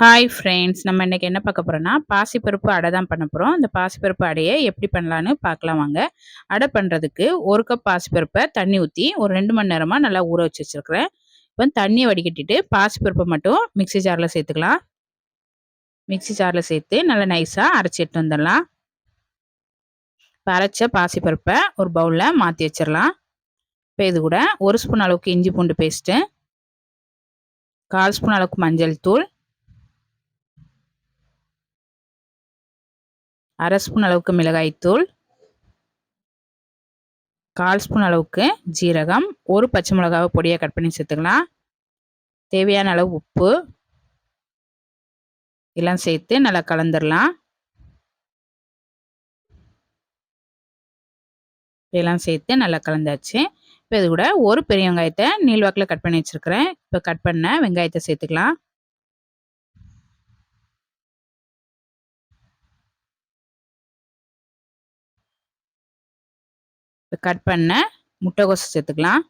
Hi friends நம்ம இன்றைக்கி என்ன பார்க்க போகிறோன்னா பாசிப்பருப்பு அடை தான் பண்ண போகிறோம் அந்த பாசிப்பருப்பு அடையை எப்படி பண்ணலான்னு பார்க்கலாம் வாங்க. அடை பண்ணுறதுக்கு ஒரு கப் பாசிப்பருப்பை தண்ணி ஊற்றி ஒரு ரெண்டு மணி நேரமாக நல்லா ஊற வச்சு வச்சுருக்கிறேன். இப்போ தண்ணியை வடிகட்டிட்டு பாசிப்பருப்பை மட்டும் மிக்சி ஜாரில் சேர்த்துக்கலாம். மிக்சி ஜாரில் சேர்த்து நல்லா நைஸாக அரைச்சி எடுத்து வந்துடலாம். இப்போ அரைச்ச பாசிப்பருப்பை ஒரு பவுலில் மாற்றி வச்சிடலாம். இப்போ இது கூட ஒரு ஸ்பூன் அளவுக்கு இஞ்சி பூண்டு பேஸ்ட்டு கால் ஸ்பூன் அளவுக்கு மஞ்சள் தூள் அரை ஸ்பூன் அளவுக்கு மிளகாய்த்தூள் கால் ஸ்பூன் அளவுக்கு ஜீரகம் ஒரு பச்சை மிளகாவை பொடியாக கட் பண்ணி சேர்த்துக்கலாம். தேவையான அளவு உப்பு எல்லாம் சேர்த்து நல்லா கலந்துடலாம் எல்லாம் சேர்த்து நல்லா கலந்தாச்சு. இப்போ இது கூட ஒரு பெரிய வெங்காயத்தை நீள்வாக்கில் கட் பண்ணி வச்சுருக்கிறேன். இப்போ கட் பண்ண வெங்காயத்தை சேர்த்துக்கலாம். இப்போ கட் பண்ண முட்டைகோசை சேர்த்துக்கலாம்.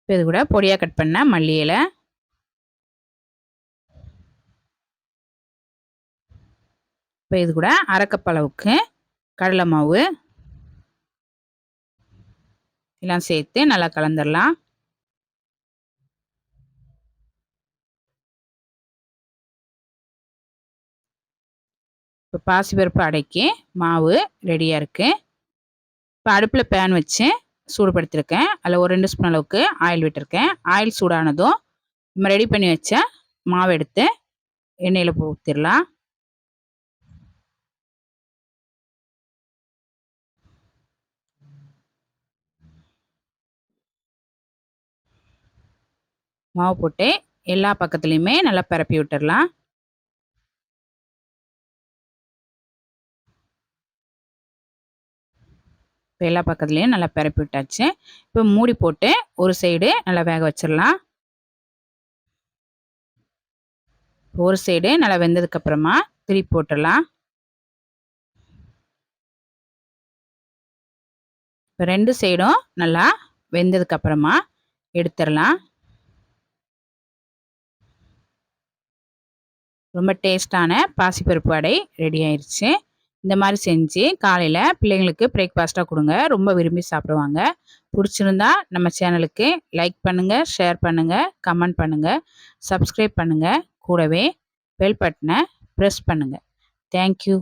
இப்போ இது கூட பொடியாக கட் பண்ண மல்லி இலை. இப்போ இது கூட அரைக்கப் அளவுக்கு கடலை மாவு. எல்லாம் சேர்த்து நல்லா கலந்துடலாம் இப்போ பாசிப்பருப்பு அடைக்கி மாவு ரெடியாக இருக்குது இப்போ அடுப்பில் பேன் வச்சு சூடுபடுத்திருக்கேன். அதில் ஒரு ரெண்டு ஸ்பூன் அளவுக்கு ஆயில் விட்டுருக்கேன். ஆயில் சூடானதும் நம்ம ரெடி பண்ணி வச்ச மாவு எடுத்து எண்ணெயில் ஊற்றிடலாம் மாவு போட்டு எல்லா பக்கத்துலேயுமே நல்லா பரப்பி விட்டுடலாம் இப்போ எல்லா பக்கத்துலேயும் நல்லா பரப்பி விட்டாச்சு. இப்போ மூடி போட்டு ஒரு சைடு நல்லா வேக வச்சிடலாம். ஒரு சைடு நல்லா வெந்ததுக்கப்புறமா திருப்பி போட்டுடலாம். இப்போ ரெண்டு சைடும் நல்லா வெந்ததுக்கப்புறமா எடுத்துடலாம். ரொம்ப டேஸ்டான பாசிப்பருப்பு வடை ரெடி ஆயிடுச்சு இந்த மாதிரி செஞ்சு காலையில் பிள்ளைங்களுக்கு பிரேக்ஃபாஸ்ட்டாக கொடுங்க. ரொம்ப விரும்பி சாப்பிடுவாங்க. பிடிச்சிருந்தா நம்ம சேனலுக்கு லைக் பண்ணுங்கள் ஷேர் பண்ணுங்கள் கமெண்ட் பண்ணுங்கள் சப்ஸ்கிரைப் பண்ணுங்கள் கூடவே பெல் பட்டனை ப்ரெஸ் பண்ணுங்கள் தேங்க்யூ